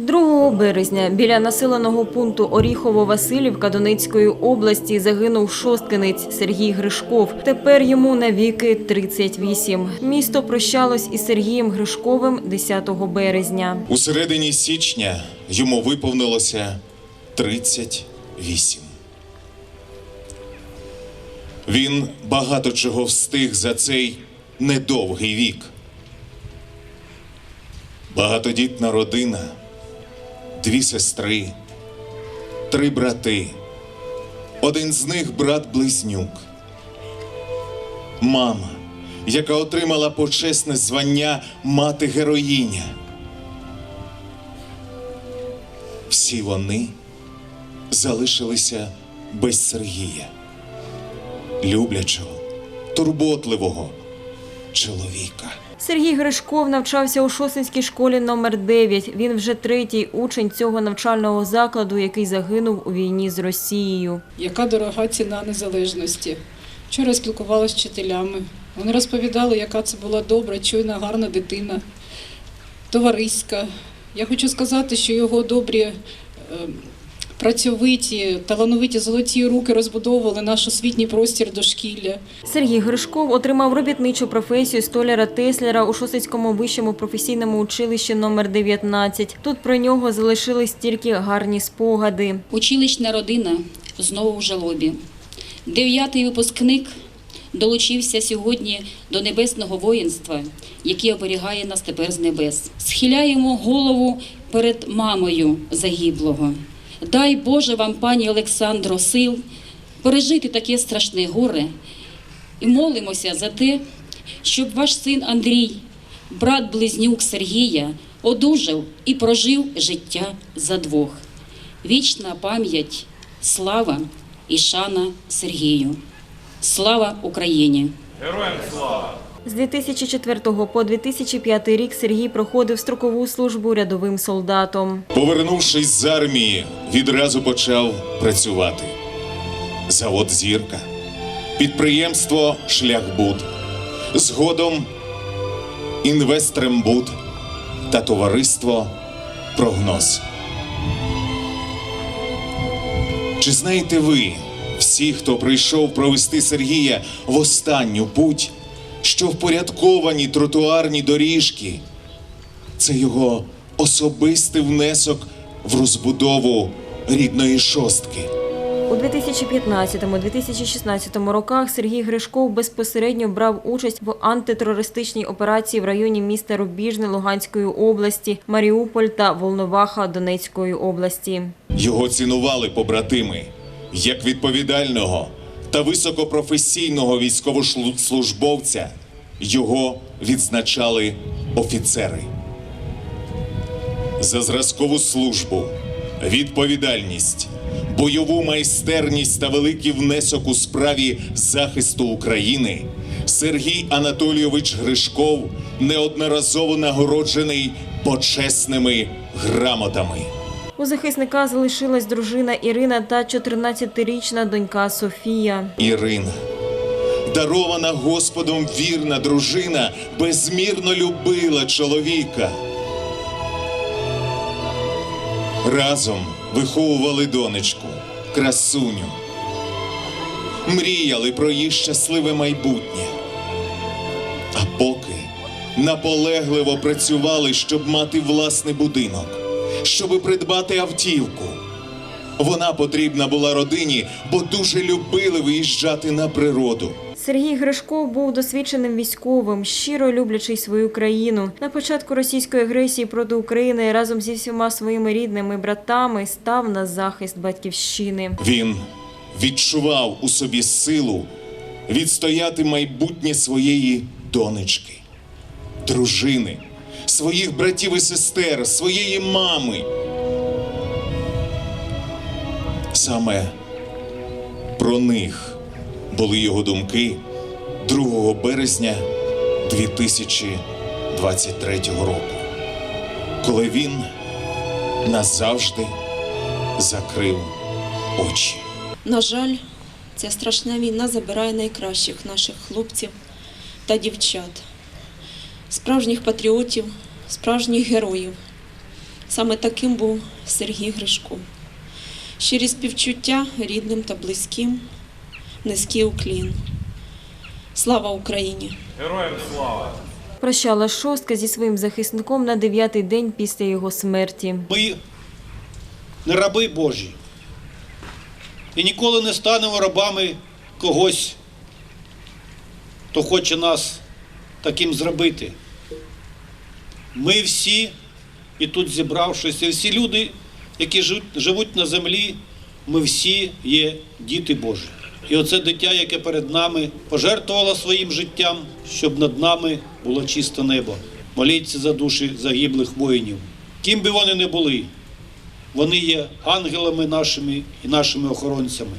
2 березня біля населеного пункту Оріхово-Василівка Донецької області загинув шосткинець Сергій Гришков. Тепер йому навіки 38. Місто прощалось із Сергієм Гришковим 10 березня. У середині січня йому виповнилося 38. Він багато чого встиг за цей недовгий вік. Багатодітна родина, дві сестри, три брати. Один з них брат-близнюк. Мама, яка отримала почесне звання мати героїня. Всі вони залишилися без Сергія, люблячого, турботливого чоловіка. Сергій Гришков навчався у Шосинській школі номер 9. Він вже третій учень цього навчального закладу, який загинув у війні з Росією. яка дорога ціна незалежності. Вчора спілкувалася з вчителями. Вони розповідали, яка це була добра, чуйна, гарна дитина, товариська. Я хочу сказати, що його добрі, е, працьовиті, талановиті золоті руки розбудовували наш освітній простір дошкілля. Сергій Гришков отримав робітничу професію столяра Теслера у Шосицькому вищому професійному училищі номер 19. Тут про нього залишились тільки гарні спогади. Училищна родина знову в жалобі. Дев'ятий випускник долучився сьогодні до небесного воїнства, яке оберігає нас тепер з небес. Схиляємо голову перед мамою загиблого. Дай Боже вам, пані Олександро, сил пережити таке страшне горе і молимося за те, щоб ваш син Андрій, брат-близнюк Сергія, одужав і прожив життя за двох. Вічна пам'ять, слава і шана Сергію. Слава Україні! З 2004 по 2005 рік Сергій проходив строкову службу рядовим солдатом. Повернувшись з армії, відразу почав працювати. Завод Зірка, підприємство Шляхбуд, згодом Інвестрембуд та товариство Прогноз. Чи знаєте ви, всі, хто прийшов провести Сергія в останню путь, що впорядковані тротуарні доріжки це його особистий внесок в розбудову рідної шостки. У 2015-2016 роках Сергій Гришков безпосередньо брав участь в антитерористичній операції в районі міста Рубіжне Луганської області, Маріуполь та Волноваха Донецької області. Його цінували побратими як відповідального та високопрофесійного військовослужбовця. Його відзначали офіцери. За зразкову службу, відповідальність, бойову майстерність та великий внесок у справі захисту України Сергій Анатолійович Гришков неодноразово нагороджений почесними грамотами. У захисника залишилась дружина Ірина та 14-річна донька Софія. Ірина, дарована Господом вірна дружина, безмірно любила чоловіка. Разом виховували донечку, красуню. Мріяли про її щасливе майбутнє. А поки наполегливо працювали, щоб мати власний будинок, щоби придбати автівку. Вона потрібна була родині, бо дуже любили виїжджати на природу. Сергій Гришков був досвідченим військовим, щиро люблячий свою країну. На початку російської агресії проти України разом зі всіма своїми рідними братами став на захист батьківщини. Він відчував у собі силу відстояти майбутнє своєї донечки, дружини, своїх братів і сестер, своєї мами. Саме про них були його думки 2 березня 2023 року, коли він назавжди закрив очі. На жаль, ця страшна війна забирає найкращих наших хлопців та дівчат, справжніх патріотів, справжніх героїв. Саме таким був Сергій Гришко. Щирі співчуття рідним та близьким, низький уклін. Слава Україні! Героям слава! Прощала шостка зі своїм захисником на дев'ятий день після його смерті. Ми не раби Божі. І ніколи не станемо рабами когось, хто хоче нас таким зробити. Ми всі, і тут зібравшись, і всі люди, які живуть на землі, ми всі є діти Божі. І оце дитя, яке перед нами пожертвувало своїм життям, щоб над нами було чисте небо. Моліться за душі загиблих воїнів. Ким би вони не були, вони є ангелами нашими і нашими охоронцями.